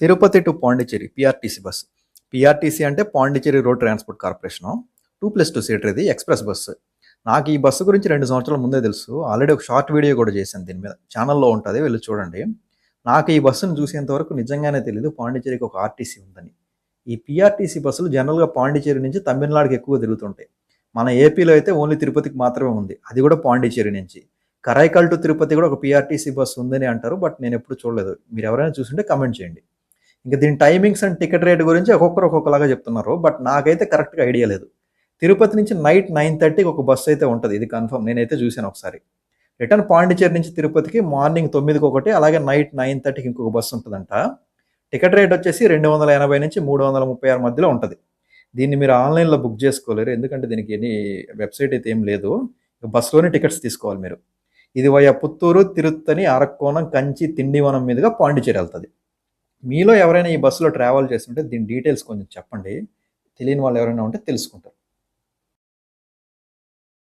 Tirupati to Pondicherry PRTC bus PRTC అంటే Pondicherry road transport corporation. Two plus two seater ఇది express bus నాకు ఈ bus గురించి రెండు సంవత్సరాల ముందే తెలుసు. ఆల్రెడీ ఒక షార్ట్ వీడియో కూడా చేశాను దీని మీద. ఛానల్లో ఉంటుంది వెళ్ళి చూడండి. నాకు ఈ బస్సును చూసేంతవరకు నిజంగానే తెలియదు పాండిచ్చేరికి ఒక ఆర్టీసీ ఉందని. ఈ పిఆర్టీసీ బస్సులు జనరల్గా పాండిచ్చేరి నుంచి తమిళనాడుకి ఎక్కువ తిరుగుతుంటాయి. మన ఏపీలో అయితే ఓన్లీ తిరుపతికి మాత్రమే ఉంది. అది కూడా పాండిచ్చేరి నుంచి. కరైకల్ టు తిరుపతి కూడా ఒక పిఆర్టీసీ బస్సు ఉందని అంటారు బట్ నేను ఎప్పుడు చూడలేదు. మీరు ఎవరైనా చూసుంటే కమెంట్ చేయండి. ఇంకా దీని టైమింగ్స్ అండ్ టికెట్ రేట్ గురించి ఒక్కొక్కరు ఒక్కొక్కలాగా చెప్తున్నారు బట్ నాకైతే కరెక్ట్గా ఐడియా లేదు. తిరుపతి నుంచి నైట్ నైన్ థర్టీకి ఒక బస్సు అయితే ఉంటుంది ఇది కన్ఫర్మ్ నేనైతే చూశాను ఒకసారి. రిటర్న్ పాండిచేరి నుంచి తిరుపతికి మార్నింగ్ తొమ్మిదికి ఒకటి అలాగే నైట్ నైన్ థర్టీకి ఇంకొక బస్సు ఉంటుందంట. టికెట్ రేట్ వచ్చేసి రెండు వందల ఎనభై నుంచి మూడు వందల ముప్పై ఆరు మధ్యలో ఉంటుంది. దీన్ని మీరు ఆన్లైన్లో బుక్ చేసుకోలేరు ఎందుకంటే దీనికి ఎనీ వెబ్సైట్ అయితే ఏం లేదు. బస్సులోనే టికెట్స్ తీసుకోవాలి మీరు. ఇది వయా పుత్తూరు తిరుత్తని అరక్కోణం కంచి తిండివనం మీదుగా పాండిచేరి వెళ్తుంది. మీలో ఎవరైనా ఈ బస్సులో ట్రావెల్ చేస్తుంటే దీని డీటెయిల్స్ కొంచెం చెప్పండి. తెలియని వాళ్ళు ఎవరైనా ఉంటే తెలుసుకుంటారు.